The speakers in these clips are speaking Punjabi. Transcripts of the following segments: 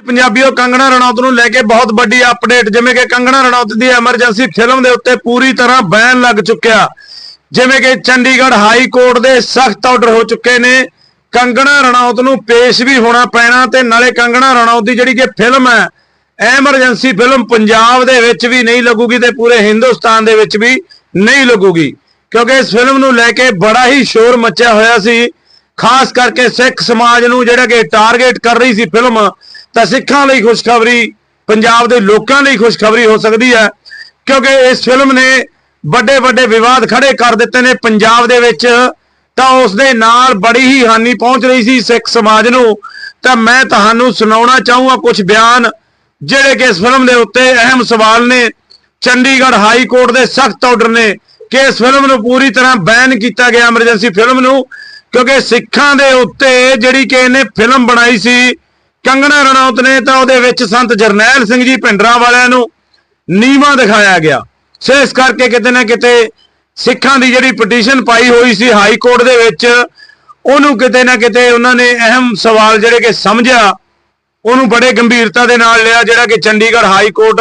ਪੰਜਾਬੀਓ, ਕੰਗਣਾ ਰਣੌਤ ਨੂੰ ਲੈ ਕੇ ਬਹੁਤ ਵੱਡੀ ਅਪਡੇਟ ਜਿਵੇਂ ਕਿ ਕੰਗਣਾ ਰਣੌਤ ਦੀ ਐਮਰਜੈਂਸੀ ਫਿਲਮ ਦੇ ਉੱਤੇ ਪੂਰੀ ਤਰ੍ਹਾਂ ਬੈਨ ਲੱਗ ਚੁੱਕਿਆ। ਜਿਵੇਂ ਕਿ ਚੰਡੀਗੜ੍ਹ ਹਾਈ ਕੋਰਟ ਦੇ ਸਖਤ ਆਰਡਰ ਹੋ ਚੁੱਕੇ ਨੇ। ਕੰਗਣਾ ਰਣੌਤ ਨੂੰ ਪੇਸ਼ ਵੀ ਹੋਣਾ ਪੈਣਾ ਤੇ ਨਾਲੇ ਕੰਗਣਾ ਰਣੌਤ ਦੀ ਜਿਹੜੀ ਕਿ ਫਿਲਮ ਹੈ ਐਮਰਜੈਂਸੀ ਫਿਲਮ ਪੰਜਾਬ ਦੇ ਵਿੱਚ ਵੀ ਨਹੀਂ ਲੱਗੂਗੀ ਤੇ ਪੂਰੇ ਹਿੰਦੁਸਤਾਨ ਦੇ ਵਿੱਚ ਵੀ ਨਹੀਂ ਲੱਗੂਗੀ। ਕਿਉਂਕਿ ਇਸ ਫਿਲਮ ਨੂੰ ਲੈ ਕੇ ਬੜਾ ਹੀ ਸ਼ੋਰ ਮਚਿਆ ਹੋਇਆ ਸੀ। ਖਾਸ ਕਰਕੇ ਸਿੱਖ ਸਮਾਜ ਨੂੰ ਜਿਹੜਾ ਕਿ ਟਾਰਗੇਟ ਕਰ ਰਹੀ ਸੀ ਫਿਲਮ ਤਾਂ ਸਿੱਖਾਂ ਲਈ ਖੁਸ਼ਖਬਰੀ, ਪੰਜਾਬ ਦੇ ਲੋਕਾਂ ਲਈ ਖੁਸ਼ਖਬਰੀ ਹੋ ਸਕਦੀ ਹੈ, ਕਿਉਂਕਿ ਇਸ ਫਿਲਮ ਨੇ ਵੱਡੇ ਵੱਡੇ ਵਿਵਾਦ ਖੜੇ ਕਰ ਦਿੱਤੇ ਨੇ ਪੰਜਾਬ ਦੇ ਵਿੱਚ, ਤਾਂ ਉਸ ਦੇ ਨਾਲ ਬੜੀ ਹੀ ਹਾਨੀ ਪਹੁੰਚ ਰਹੀ ਸੀ ਸਿੱਖ ਸਮਾਜ ਨੂੰ। ਤਾਂ ਮੈਂ ਤੁਹਾਨੂੰ ਸੁਣਾਉਣਾ ਚਾਹੂੰਗਾ ਕੁਝ ਬਿਆਨ, ਜਿਹੜੇ ਕਿ ਇਸ ਫਿਲਮ ਦੇ ਉੱਤੇ ਅਹਿਮ ਸਵਾਲ ਨੇ। ਚੰਡੀਗੜ੍ਹ ਹਾਈ ਕੋਰਟ ਦੇ ਸਖਤ ਆਰਡਰ ਨੇ ਕਿ ਇਸ ਫਿਲਮ ਨੂੰ ਪੂਰੀ ਤਰ੍ਹਾਂ ਬੈਨ ਕੀਤਾ ਗਿਆ ਐਮਰਜੈਂਸੀ ਫਿਲਮ ਨੂੰ, ਕਿਉਂਕਿ ਸਿੱਖਾਂ ਦੇ ਉੱਤੇ ਜਿਹੜੀ ਕਿ ਇਹਨੇ ਫਿਲਮ ਬਣਾਈ ਸੀ ਕੰਗਣਾ ਰਣੌਤ ਨੇ ਤਾਂ ਉਹਦੇ ਵਿੱਚ ਸੰਤ ਜਰਨੈਲ ਸਿੰਘ ਜੀ ਭਿੰਡਰਾਂ ਵਾਲਿਆਂ ਨੂੰ ਨੀਵਾ ਦਿਖਾਇਆ ਗਿਆ। ਸੋ ਇਸ ਕਰਕੇ ਕਿਤੇ ਨਾ ਕਿਤੇ ਸਿੱਖਾਂ ਦੀ ਜਿਹੜੀ ਪਟੀਸ਼ਨ ਪਾਈ ਹੋਈ ਸੀ ਹਾਈ ਕੋਰਟ ਦੇ ਵਿੱਚ, ਉਹਨੂੰ ਕਿਤੇ ਨਾ ਕਿਤੇ ਉਹਨਾਂ ਨੇ ਅਹਿਮ ਸਵਾਲ ਜਿਹੜੇ ਕਿ ਸਮਝਿਆ, ਉਹਨੂੰ ਬੜੇ ਗੰਭੀਰਤਾ ਦੇ ਨਾਲ ਲਿਆ, ਜਿਹੜਾ ਕਿ ਚੰਡੀਗੜ੍ਹ ਹਾਈ ਕੋਰਟ,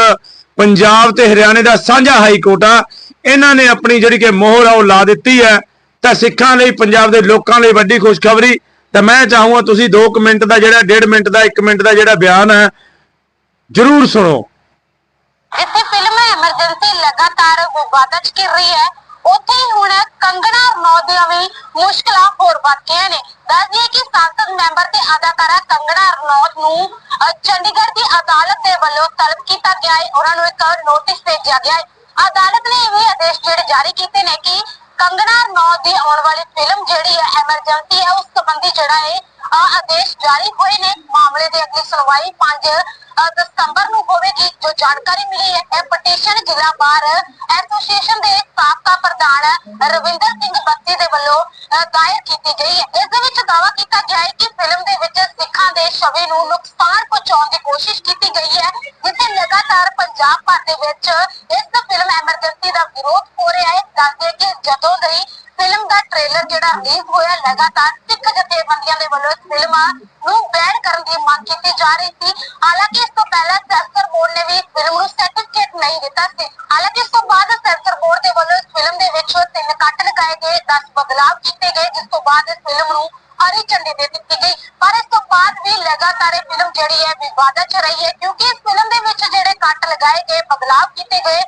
ਪੰਜਾਬ ਤੇ ਹਰਿਆਣੇ ਦਾ ਸਾਂਝਾ ਹਾਈ ਕੋਰਟ ਆ। ਇਹਨਾਂ ਨੇ ਆਪਣੀ ਜਿਹੜੀ ਕਿ ਮੋਹਰ ਆ ਉਹ ਲਾ ਦਿੱਤੀ ਹੈ। ਤਾਂ ਸਿੱਖਾਂ ਲਈ, ਪੰਜਾਬ ਦੇ ਲੋਕਾਂ ਲਈ ਵੱਡੀ ਖੁਸ਼ਖਬਰੀ। ਤਾਂ ਮੈਂ ਚਾਹੂੰਗਾ ਤੁਸੀਂ 2 ਮਿੰਟ ਦਾ ਜਿਹੜਾ 1.5 ਮਿੰਟ ਦਾ 1 ਮਿੰਟ ਦਾ ਜਿਹੜਾ ਬਿਆਨ ਹੈ, ਜਰੂਰ ਸੁਣੋ। ਜਿੱਥੇ ਫਿਲਮ ਐਮਰਜੈਂਸੀ ਲਗਾਤਾਰ ਵਿਵਾਦਾਂ 'ਚ ਰਹੀ ਹੈ। ਉੱਥੇ ਹੀ ਹੁਣ ਕੰਗਣਾ ਰਣੌਤ ਦੀਆਂ ਵੀ ਮੁਸ਼ਕਲਾਂ ਹੋਰ ਵੱਧ ਗਈਆਂ ਨੇ। ਦੱਸ ਦਈਏ ਕਿ ਸੰਸਦ ਮੈਂਬਰ ਤੇ ਅਦਾਕਾਰਾ ਕੰਗਣਾ ਰਣੌਤ ਨੂੰ ਚੰਡੀਗੜ੍ਹ ਦੀ ਅਦਾਲਤ ਦੇ ਵੱਲੋਂ ਤਲਬ ਕੀਤਾ ਗਿਆ ਹੈ। ਉਹਨਾਂ ਨੂੰ ਇੱਕ ਨੋਟਿਸ ਭੇਜਿਆ ਗਿਆ ਹੈ। ਅਦਾਲਤ ਨੇ ਇਹ ਵੀ ਆਦੇਸ਼ ਜਿਹੜੇ ਜਾਰੀ ਕੀਤੇ ਨੇ ਕਿ ਕੰਗਣਾ ਰਣੌਤ ਦੀ ਆਉਣ ਵਾਲੀ ਫਿਲਮ ਜਿਹੜੀ ਹੈ ਐਮਰਜੈਂਸੀ ਹੈ, ਉਸ ਸੰਬੰਧੀ ਜਿਹੜਾ ਹੈ ਆਦੇਸ਼ ਜਾਰੀ ਹੋਏ ਨੇ। ਮਾਮਲੇ ਦੀ ਅਗਲੀ ਸੁਣਵਾਈ 5 ਦਸੰਬਰ ਨੂੰ ਹੋਵੇਗੀ, ਜੋ ਜਾਣਕਾਰੀ ਮਿਲੀ ਹੈ। ਇਹ ਪਟੀਸ਼ਨ ਜ਼ਿਲ੍ਹਾ ਬਾਰ ਐਸੋਸੀਏਸ਼ਨ ਦੇ ਸਾਬਕਾ ਪ੍ਰਧਾਨ ਰਵਿੰਦਰ ਸਿੰਘ ਬੱਤੀ ਵਿਰੋਧ ਹੈ ਦੱਸਦੇ ਕਿ ਜਦੋਂ ਦੀ ਫਿਲਮ ਦਾ ਟ੍ਰੇਲਰ ਜਿਹੜਾ ਰਿਲੀਜ਼ ਹੋਇਆ ਲਗਾਤਾਰ ਸਿੱਖ ਜਥੇਬੰਦੀਆਂ ਦੇ ਵੱਲੋਂ ਇਸ ਫਿਲਮ ਨੂੰ ਬੈਨ ਕਰਨ ਦੀ ਮੰਗ ਕੀਤੀ ਜਾ ਰਹੀ ਸੀ। ਹਾਲਾਂਕਿ ਇਸ ਤੋਂ ਪਹਿਲਾਂ ਸੈਂਸਰ ਬੋਰਡ ਨੇ ਵੀ ਫਿਲਮ ਨੂੰ ਸਰਟੀਫਿਕੇਟ ਨਹੀਂ ਦਿੱਤਾ ਸੀ। ਹਾਲਾਂਕਿ ਇਸ ਤੋਂ ਬਾਅਦ ਸੈਂਸਰ ਬੋਰਡ ਦੇ ਵੱਲੋਂ ਇਸ ਫਿਲਮ ਦੇ ਵਿੱਚ ਤਿੰਨ ਕੱਟ ਲਗਾਏ ਗਏ 10 ਬਦਲਾਵ ਕੀਤੇ ਗਏ, ਜਿਸ ਤੋਂ ਬਾਅਦ ਇਸ ਫਿਲਮ ਨੂੰ ਹਰੀ ਝੰਡੀ ਦੇ ਦਿੱਤੀ ਗਈ। ਪਰ ਇਸ ਤੋਂ ਬਾਅਦ ਵੀ ਲਗਾਤਾਰ ਇਹ ਫਿਲਮ ਜਿਹੜੀ ਹੈ ਵਿਵਾਦਾਂ 'ਚ ਰਹੀ ਹੈ, ਕਿਉਂਕਿ ਇਸ ਫਿਲਮ ਦੇ ਵਿੱਚ ਜਿਹੜੇ ਕੱਟ ਲਗਾਏ ਗਏ, ਬਦਲਾਵ ਕੀਤੇ ਗਏ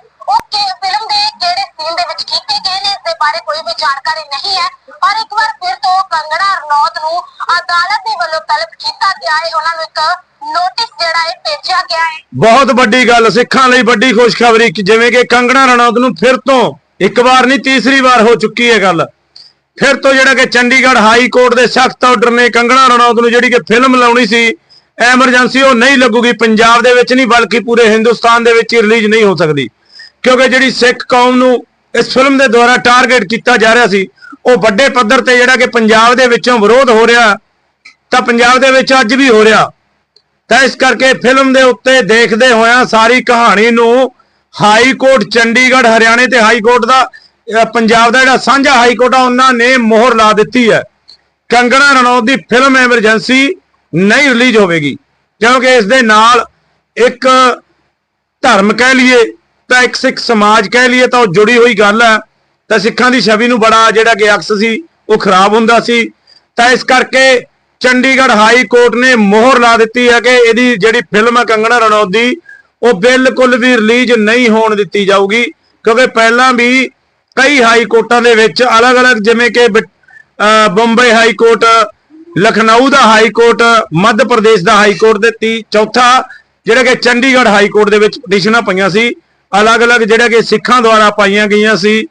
ਬਾਰੇ ਕੋਈ ਜਾਣਕਾਰੀ ਨਹੀਂ ਹੈ। ਪਰ ਇੱਕ ਵਾਰ ਫਿਰ ਤੋਂ ਕੰਗਣਾ ਰਣੌਤ ਨੂੰ ਅਦਾਲਤ ਦੇ ਵੱਲੋਂ ਤਲਬ ਕੀਤਾ ਗਿਆ ਹੈ। ਉਹਨਾਂ ਨੂੰ ਇੱਕ ਨੋਟਿਸ ਜਿਹੜਾ ਹੈ, ਭੇਜਿਆ ਗਿਆ ਹੈ। ਬਹੁਤ ਵੱਡੀ ਗੱਲ, ਸਿੱਖਾਂ ਲਈ ਵੱਡੀ ਖੁਸ਼ਖਬਰੀ ਕਿ ਜਿਵੇਂ ਕਿ ਕੰਗਣਾ ਰਣੌਤ ਨੂੰ ਫਿਰ ਤੋਂ ਇੱਕ ਵਾਰ ਨਹੀਂ ਤੀਸਰੀ ਵਾਰ ਹੋ ਚੁੱਕੀ ਹੈ ਗੱਲ। ਫਿਰ ਤੋਂ ਜਿਹੜਾ ਕਿ ਚੰਡੀਗੜ੍ਹ ਹਾਈ ਕੋਰਟ ਦੇ ਸਖਤ ਆਰਡਰ ਨੇ ਕੰਗਣਾ ਰਣੌਤ ਨੂੰ ਜਿਹੜੀ ਕਿ ਫਿਲਮ ਲਾਉਣੀ ਸੀ, ਐਮਰਜੈਂਸੀ ਉਹ ਨਹੀਂ ਲੱਗੂਗੀ। ਪੰਜਾਬ ਦੇ ਵਿੱਚ ਨਹੀਂ, ਬਲਕਿ ਪੂਰੇ ਹਿੰਦੁਸਤਾਨ ਦੇ ਵਿੱਚ ਰਿਲੀਜ਼ ਨਹੀਂ ਹੋ ਸਕਦੀ। ਕਿਉਂਕਿ ਜਿਹੜੀ ਸਿੱਖ ਕੌਮ ਨੂੰ ਇਸ ਫਿਲਮ ਦੇ ਦੁਆਰਾ ਟਾਰਗੇਟ ਕੀਤਾ ਜਾ ਰਿਹਾ ਸੀ। ਉਹ ਵੱਡੇ ਪੱਧਰ ਤੇ ਜਿਹੜਾ ਕਿ ਪੰਜਾਬ ਦੇ ਵਿੱਚੋਂ ਵਿਰੋਧ ਹੋ ਰਿਹਾ, ਤਾਂ ਪੰਜਾਬ ਦੇ ਵਿੱਚ ਅੱਜ ਵੀ ਹੋ ਰਿਹਾ। ਤਾਂ ਇਸ ਕਰਕੇ ਫਿਲਮ ਦੇ ਉੱਤੇ ਦੇਖਦੇ ਹੋਇਆਂ ਸਾਰੀ ਕਹਾਣੀ ਨੂੰ ਹਾਈ ਕੋਰਟ ਚੰਡੀਗੜ੍ਹ, ਹਰਿਆਣੇ ਤੇ ਹਾਈ ਕੋਰਟ ਦਾ ਪੰਜਾਬ ਦਾ ਜਿਹੜਾ ਸਾਂਝਾ ਹਾਈ ਕੋਰਟ ਆ, ਉਹਨਾਂ ਨੇ ਮੋਹਰ ਲਾ ਦਿੱਤੀ ਹੈ। ਕੰਗਣਾ ਰਣੌਤ ਦੀ ਫਿਲਮ ਐਮਰਜੈਂਸੀ ਨਹੀਂ ਰਿਲੀਜ਼ ਹੋਵੇਗੀ, ਕਿਉਂਕਿ ਇਸ ਦੇ ਨਾਲ ਇੱਕ ਧਰਮ ਕਹਿ ਲਈਏ ਤਾਂ ਇੱਕ ਸਿੱਖ ਸਮਾਜ ਕਹਿ ਲਈਏ ਤਾਂ ਉਹ ਜੁੜੀ ਹੋਈ ਗੱਲ ਹੈ। ਤਾਂ ਸਿੱਖਾਂ ਦੀ ਛਵੀ ਨੂੰ ਬੜਾ ਜਿਹੜਾ ਕਿ ਅਕਸ ਸੀ, ਉਹ ਖਰਾਬ ਹੁੰਦਾ ਸੀ। ਤਾਂ ਇਸ ਕਰਕੇ ਚੰਡੀਗੜ੍ਹ ਹਾਈ ਕੋਰਟ ਨੇ ਮੋਹਰ ਲਾ ਦਿੱਤੀ ਹੈ ਕਿ ਇਹਦੀ ਜਿਹੜੀ ਫਿਲਮ ਹੈ ਕੰਗਣਾ ਰਣੌਤ ਦੀ ਉਹ ਬਿਲਕੁਲ ਵੀ ਰਿਲੀਜ਼ ਨਹੀਂ ਹੋਣ ਦਿੱਤੀ ਜਾਊਗੀ। ਕਿਉਂਕਿ ਪਹਿਲਾਂ ਵੀ ਕਈ ਹਾਈ ਕੋਰਟਾਂ ਦੇ ਵਿੱਚ ਅਲੱਗ-ਅਲੱਗ ਜਿਵੇਂ ਕਿ ਬ- ਅਹ ਬੰਬਈ ਹਾਈ ਕੋਰਟ, ਲਖਨਊ ਦਾ ਹਾਈ ਕੋਰਟ, ਮੱਧ ਪ੍ਰਦੇਸ਼ ਦਾ ਹਾਈ ਕੋਰਟ ਦੇ ਤੀ ਚੌਥਾ ਜਿਹੜਾ ਕਿ ਚੰਡੀਗੜ੍ਹ ਹਾਈ ਕੋਰਟ ਦੇ ਵਿੱਚ ਪਟੀਸ਼ਨਾਂ ਪਈਆਂ ਸੀ। ਅਲੱਗ-ਅਲੱਗ ਜਿਹੜਾ ਕਿ ਸਿੱਖਾਂ ਦੁਆਰਾ ਪਾਈਆਂ ਗਈਆਂ ਸੀ,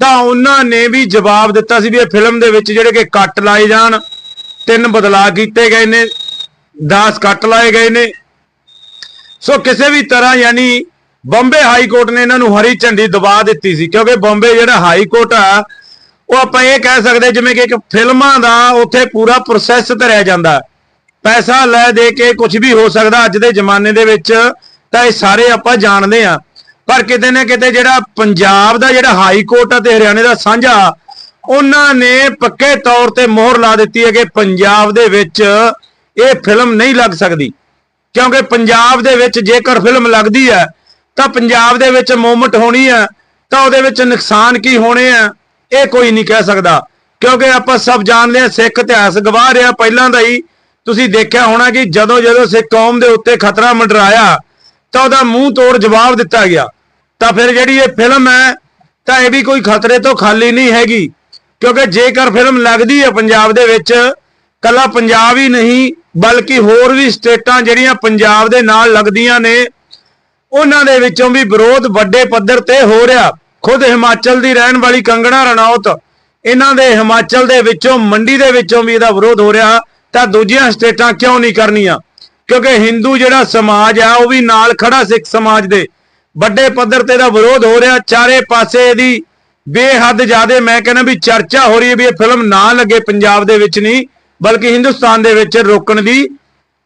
ਤਾਂ ਉਹਨਾਂ ਨੇ ਵੀ ਜਵਾਬ ਦਿੱਤਾ ਸੀ ਵੀ ਇਹ ਫਿਲਮ ਦੇ ਵਿੱਚ ਜਿਹੜੇ ਕਿ ਕੱਟ ਲਾਏ ਜਾਣ, ਤਿੰਨ ਬਦਲਾਅ ਕੀਤੇ ਗਏ ਨੇ 10 ਕੱਟ ਲਾਏ ਗਏ ਨੇ। ਸੋ ਕਿਸੇ ਵੀ ਤਰ੍ਹਾਂ ਯਾਨੀ ਬੰਬੇ ਹਾਈ ਕੋਰਟ ਨੇ ਇਹਨਾਂ ਨੂੰ ਹਰੀ ਝੰਡੀ ਦਬਾ ਦਿੱਤੀ ਸੀ, ਕਿਉਂਕਿ ਬੰਬੇ ਜਿਹੜਾ ਹਾਈ ਕੋਰਟ ਆ, ਉਹ ਆਪਾਂ ਇਹ ਕਹਿ ਸਕਦੇ ਜਿਵੇਂ ਕਿ ਇੱਕ ਫਿਲਮਾਂ ਦਾ ਉੱਥੇ ਪੂਰਾ ਪ੍ਰੋਸੈਸ ਧਰਿਆ ਜਾਂਦਾ। ਪੈਸਾ ਲੈ ਦੇ ਕੇ ਕੁਝ ਵੀ ਹੋ ਸਕਦਾ ਅੱਜ ਦੇ ਜ਼ਮਾਨੇ ਦੇ ਵਿੱਚ, ਤਾਂ ਇਹ ਸਾਰੇ ਆਪਾਂ ਜਾਣਦੇ ਆ ਪਰ ਕਿਤੇ ਨਾ ਕਿਤੇ ਜਿਹੜਾ ਪੰਜਾਬ ਦਾ ਜਿਹੜਾ ਹਾਈ ਕੋਰਟ ਆ ਤੇ ਹਰਿਆਣੇ ਦਾ ਸਾਂਝਾ, ਉਹਨਾਂ ਨੇ ਪੱਕੇ ਤੌਰ ਤੇ ਮੋਹਰ ਲਾ ਦਿੱਤੀ ਹੈ ਕਿ ਪੰਜਾਬ ਦੇ ਵਿੱਚ ਇਹ ਫਿਲਮ ਨਹੀਂ ਲੱਗ ਸਕਦੀ। ਕਿਉਂਕਿ ਪੰਜਾਬ ਦੇ ਵਿੱਚ ਜੇਕਰ ਫਿਲਮ ਲੱਗਦੀ ਹੈ, ਤਾਂ ਪੰਜਾਬ ਦੇ ਵਿੱਚ ਮੂਵਮੈਂਟ ਹੋਣੀ ਹੈ, ਤਾਂ ਉਹਦੇ ਵਿੱਚ ਨੁਕਸਾਨ ਕੀ ਹੋਣੇ ਆ ਇਹ ਕੋਈ ਨਹੀਂ ਕਹਿ ਸਕਦਾ। ਕਿਉਂਕਿ ਆਪਾਂ ਸਭ ਜਾਣਦੇ ਹਾਂ, ਸਿੱਖ ਇਤਿਹਾਸ ਗਵਾਹ ਰਿਹਾ ਪਹਿਲਾਂ ਦਾ ਹੀ। ਤੁਸੀਂ ਦੇਖਿਆ ਹੋਣਾ ਕਿ ਜਦੋਂ ਜਦੋਂ ਸਿੱਖ ਕੌਮ ਦੇ ਉੱਤੇ ਖਤਰਾ ਮੰਡਰਾਇਆ, ਤਾਂ ਉਹਦਾ ਮੂੰਹ ਤੋੜ ਜਵਾਬ ਦਿੱਤਾ ਗਿਆ। ਤਾਂ ਫਿਰ ਜਿਹੜੀ ਇਹ ਫਿਲਮ ਹੈ, ਤਾਂ ਇਹ ਵੀ ਕੋਈ ਖਤਰੇ ਤੋਂ ਖਾਲੀ ਨਹੀਂ ਹੈਗੀ। ਕਿਉਂਕਿ ਜੇਕਰ ਫਿਲਮ ਲੱਗਦੀ ਹੈ ਪੰਜਾਬ ਦੇ ਵਿੱਚ, ਕੱਲਾ ਪੰਜਾਬ ਹੀ ਨਹੀਂ, ਬਲਕਿ ਹੋਰ ਵੀ ਸਟੇਟਾਂ ਜਿਹੜੀਆਂ ਪੰਜਾਬ ਦੇ ਨਾਲ ਲੱਗਦੀਆਂ ਨੇ, ਉਹਨਾਂ ਦੇ ਵਿੱਚੋਂ ਵੀ ਵਿਰੋਧ ਵੱਡੇ ਪੱਧਰ ਤੇ ਹੋ ਰਿਹਾ। ਖੁਦ ਹਿਮਾਚਲ ਦੀ ਰਹਿਣ ਵਾਲੀ ਕੰਗਣਾ ਰਣੌਤ, ਇਹਨਾਂ ਦੇ ਹਿਮਾਚਲ ਦੇ ਵਿੱਚੋਂ, ਮੰਡੀ ਦੇ ਵਿੱਚੋਂ ਵੀ ਇਹਦਾ ਵਿਰੋਧ ਹੋ ਰਿਹਾ, ਤਾਂ ਦੂਜੀਆਂ ਸਟੇਟਾਂ ਕਿਉਂ ਨਹੀਂ ਕਰਨੀਆਂ? ਕਿਉਂਕਿ ਹਿੰਦੂ ਜਿਹੜਾ ਸਮਾਜ ਆ, ਉਹ ਵੀ ਨਾਲ ਖੜਾ ਸਿੱਖ ਸਮਾਜ ਦੇ। ਵੱਡੇ ਪੱਧਰ ਤੇ ਇਹਦਾ ਵਿਰੋਧ ਹੋ ਰਿਹਾ, ਚਾਰੇ ਪਾਸੇ ਇਹਦੀ ਬੇਹੱਦ ਜ਼ਿਆਦੇ, ਮੈਂ ਕਹਿੰਦਾ ਵੀ ਚਰਚਾ ਹੋ ਰਹੀ ਹੈ ਵੀ ਇਹ ਫਿਲਮ ਨਾ ਲੱਗੇ ਪੰਜਾਬ ਦੇ ਵਿੱਚ ਨਹੀਂ, ਬਲਕਿ ਹਿੰਦੁਸਤਾਨ ਦੇ ਵਿੱਚ ਰੋਕਣ ਦੀ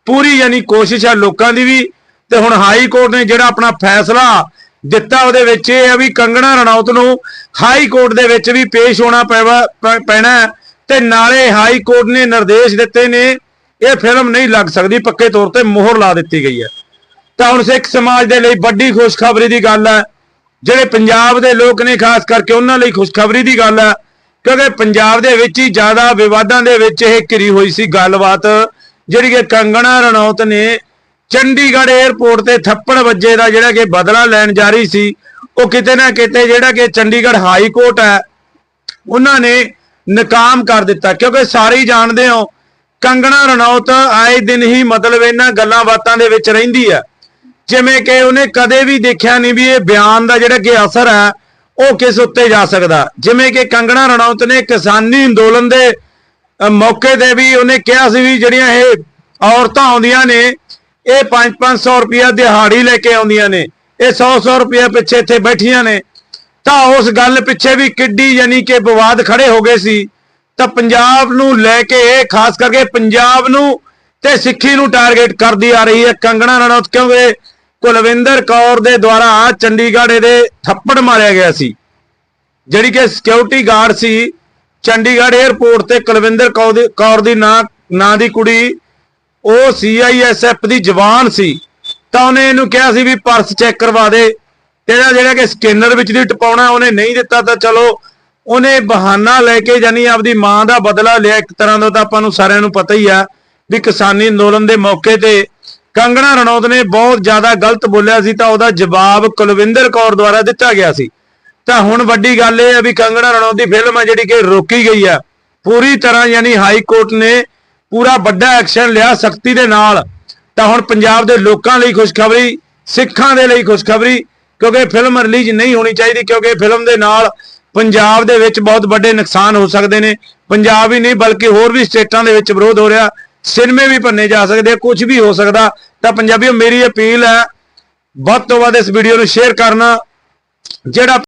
ਪੂਰੀ ਯਾਨੀ ਕੋਸ਼ਿਸ਼ ਹੈ ਲੋਕਾਂ ਦੀ ਵੀ। ਤੇ ਹੁਣ ਹਾਈ ਕੋਰਟ ਨੇ ਜਿਹੜਾ ਆਪਣਾ ਫੈਸਲਾ ਦਿੱਤਾ, ਉਹਦੇ ਵਿੱਚ ਇਹ ਹੈ ਵੀ ਕੰਗਣਾ ਰਣੌਤ ਨੂੰ ਹਾਈ ਕੋਰਟ ਦੇ ਵਿੱਚ ਵੀ ਪੇਸ਼ ਹੋਣਾ ਪੈ- ਪੈਣਾ ਤੇ ਨਾਲੇ ਹਾਈ ਕੋਰਟ ਨੇ ਨਿਰਦੇਸ਼ ਦਿੱਤੇ ਨੇ, ਇਹ ਫਿਲਮ ਨਹੀਂ ਲੱਗ ਸਕਦੀ, ਪੱਕੇ ਤੌਰ ਤੇ ਮੋਹਰ ਲਾ ਦਿੱਤੀ ਗਈ ਹੈ। ਤਾਂ ਹੁਣ ਸਿੱਖ ਸਮਾਜ ਦੇ ਲਈ ਵੱਡੀ ਖੁਸ਼ਖਬਰੀ ਦੀ ਗੱਲ ਹੈ। ਜਿਹੜੇ ਪੰਜਾਬ ਦੇ ਲੋਕ ਨੇ, ਖਾਸ ਕਰਕੇ ਉਹਨਾਂ ਲਈ ਖੁਸ਼ਖਬਰੀ ਦੀ ਗੱਲ ਹੈ, ਕਿਉਂਕਿ ਪੰਜਾਬ ਦੇ ਵਿੱਚ ਹੀ ਜ਼ਿਆਦਾ ਵਿਵਾਦਾਂ ਦੇ ਵਿੱਚ ਇਹ ਘਿਰੀ ਹੋਈ ਸੀ ਗੱਲਬਾਤ, ਜਿਹੜੀ ਕਿ ਕੰਗਣਾ ਰਣੌਤ ਨੇ ਚੰਡੀਗੜ੍ਹ 에ਅਰਪੋਰਟ ਤੇ ਥੱਪੜ ਵੱਜੇ ਦਾ ਜਿਹੜਾ ਕਿ ਬਦਲਾ ਲੈਣ ਜਾ ਰਹੀ ਸੀ, ਉਹ ਕਿਤੇ ਨਾ ਕਿਤੇ ਜਿਹੜਾ ਕਿ ਚੰਡੀਗੜ੍ਹ ਹਾਈ ਕੋਰਟ ਹੈ, ਉਹਨਾਂ ਨੇ ਨਕਾਮ ਕਰ ਦਿੱਤਾ। ਕਿਉਂਕਿ ਸਾਰੇ ਹੀ ਜਾਣਦੇ ਹੋ, ਕੰਗਣਾ ਰਣੌਤ ਆਏ ਦਿਨ ਹੀ ਮਤਲਬ ਇਹਨਾਂ ਗੱਲਾਂ ਬਾਤਾਂ ਦੇ ਵਿੱਚ ਰਹਿੰਦੀ ਹੈ। ਜਿਵੇਂ ਕਿ ਉਹਨੇ ਕਦੇ ਵੀ ਦੇਖਿਆ ਨਹੀਂ ਵੀ ਇਹ ਬਿਆਨ ਦਾ ਜਿਹੜਾ ਕਿ ਅਸਰ ਹੈ, ਉਹ ਕਿਸ ਉੱਤੇ ਜਾ ਸਕਦਾ। ਜਿਵੇਂ ਕਿ ਕੰਗਣਾ ਰਣੌਤ ਨੇ ਕਿਸਾਨੀ ਅੰਦੋਲਨ ਦੇ ਮੌਕੇ ਤੇ ਵੀ ਉਹਨੇ ਕਿਹਾ ਸੀ ਵੀ ਜਿਹੜੀਆਂ ਇਹ ਔਰਤਾਂ ਆਉਂਦੀਆਂ ਨੇ, ਇਹ 5-500 ਰੁਪਇਆ ਦਿਹਾੜੀ ਲੈ ਕੇ ਆਉਂਦੀਆਂ ਨੇ, ਇਹ 100-100 ਰੁਪਇਆ ਪਿੱਛੇ ਇੱਥੇ ਬੈਠੀਆਂ ਨੇ। ਤਾਂ ਉਸ ਗੱਲ ਪਿੱਛੇ ਵੀ ਕਿੱਡੀ ਯਾਨੀ ਕਿ ਵਿਵਾਦ ਖੜੇ ਹੋ ਗਏ ਸੀ। ਤਾਂ ਪੰਜਾਬ ਨੂੰ ਲੈ ਕੇ ਇਹ ਖਾਸ ਕਰਕੇ ਪੰਜਾਬ ਨੂੰ ਤੇ ਸਿੱਖੀ ਨੂੰ ਟਾਰਗੇਟ ਕਰਦੀ ਆ ਰਹੀ ਹੈ ਕੰਗਣਾ ਰਣੌਤ। ਕਿਉਂਕਿ ਕੁਲਵਿੰਦਰ ਕੌਰ ਦੇ ਦੁਆਰਾ ਚੰਡੀਗੜ੍ਹ ਇਹਦੇ ਥੱਪੜ ਮਾਰਿਆ ਗਿਆ ਸੀ। ਜਿਹੜੀ ਕਿ ਸਿਕਿਉਰਿਟੀ ਗਾਰਡ ਸੀ, ਚੰਡੀਗੜ੍ਹ 에ਅਰਪੋਰਟ ਤੇ ਕੁਲਵਿੰਦਰ ਕੌਰ ਦੀ- ਨਾਂ ਨਾਂ ਦੀ ਕੁੜੀ, ਉਹ ਸੀਆਈਐਸਐਫ ਦੀ ਜਵਾਨ ਸੀ। ਤਾਂ ਉਹਨੇ ਇਹਨੂੰ ਕਿਹਾ ਸੀ ਵੀ ਪਰਸ ਚੈੱਕ ਕਰਵਾ ਦੇ। ਤੇਰਾ ਜਿਹੜਾ ਕਿ ਸਕੈਨਰ ਵਿੱਚ ਦੀ ਟਪਾਉਣਾ ਉਹਨੇ ਨਹੀਂ ਦਿੱਤਾ ਤਾਂ ਚਲੋ, ਉਹਨੇ ਬਹਾਨਾ ਲੈ ਕੇ ਜਾਨੀ ਆਪਦੀ ਮਾਂ ਦਾ ਬਦਲਾ ਲਿਆ। ਇੱਕ ਤਰ੍ਹਾਂ ਦਾ ਤਾਂ ਆਪਾਂ ਨੂੰ ਸਾਰਿਆਂ ਨੂੰ ਪਤਾ ਹੀ ਆ ਵੀ ਕਿਸਾਨੀ ਅੰਦੋਲਨ ਦੇ ਮੌਕੇ ਤੇ ਕੰਗਣਾ ਰਣੌਤ ਨੇ ਬਹੁਤ ਜ਼ਿਆਦਾ ਗਲਤ ਬੋਲਿਆ ਸੀ ਤਾਂ ਉਹਦਾ ਜਵਾਬ ਕੁਲਵਿੰਦਰ ਕੌਰ ਦੁਆਰਾ ਦਿੱਤਾ ਗਿਆ ਸੀ। ਤਾਂ ਹੁਣ ਵੱਡੀ ਗੱਲ ਇਹ ਹੈ ਵੀ ਕੰਗਣਾ ਰਣੌਤ ਦੀ ਫਿਲਮ ਹੈ ਜਿਹੜੀ ਕਿ ਰੋਕੀ ਗਈ ਹੈ। ਪੂਰੀ ਤਰ੍ਹਾਂ ਯਾਨੀ ਹਾਈ ਕੋਰਟ ਨੇ ਪੂਰਾ ਵੱਡਾ ਐਕਸ਼ਨ ਲਿਆ ਸਖਤੀ ਦੇ ਨਾਲ। ਤਾਂ ਹੁਣ ਪੰਜਾਬ ਦੇ ਲੋਕਾਂ ਲਈ ਖੁਸ਼ਖਬਰੀ, ਸਿੱਖਾਂ ਦੇ ਲਈ ਖੁਸ਼ਖਬਰੀ, ਕਿਉਂਕਿ ਫਿਲਮ ਰਿਲੀਜ਼ ਨਹੀਂ ਹੋਣੀ ਚਾਹੀਦੀ, ਕਿਉਂਕਿ ਫਿਲਮ ਦੇ ਨਾਲ ਪੰਜਾਬ ਦੇ ਵਿੱਚ ਬਹੁਤ ਵੱਡੇ ਨੁਕਸਾਨ ਹੋ ਸਕਦੇ ਨੇ। ਪੰਜਾਬ ਹੀ ਨਹੀਂ, ਬਲਕਿ ਹੋਰ ਵੀ ਸਟੇਟਾਂ ਦੇ ਵਿੱਚ ਵਿਰੋਧ ਹੋ ਰਿਹਾ। ਸਿਨੇਮੇ ਵੀ ਭੰਨੇ ਜਾ ਸਕਦੇ ਕੁਝ ਵੀ ਹੋ ਸਕਦਾ। ਤਾਂ ਪੰਜਾਬੀਓ, ਮੇਰੀ ਅਪੀਲ ਹੈ, ਵੱਧ ਤੋਂ ਵੱਧ ਇਸ ਵੀਡੀਓ ਨੂੰ ਸ਼ੇਅਰ ਕਰਨਾ, ਜਿਹੜਾ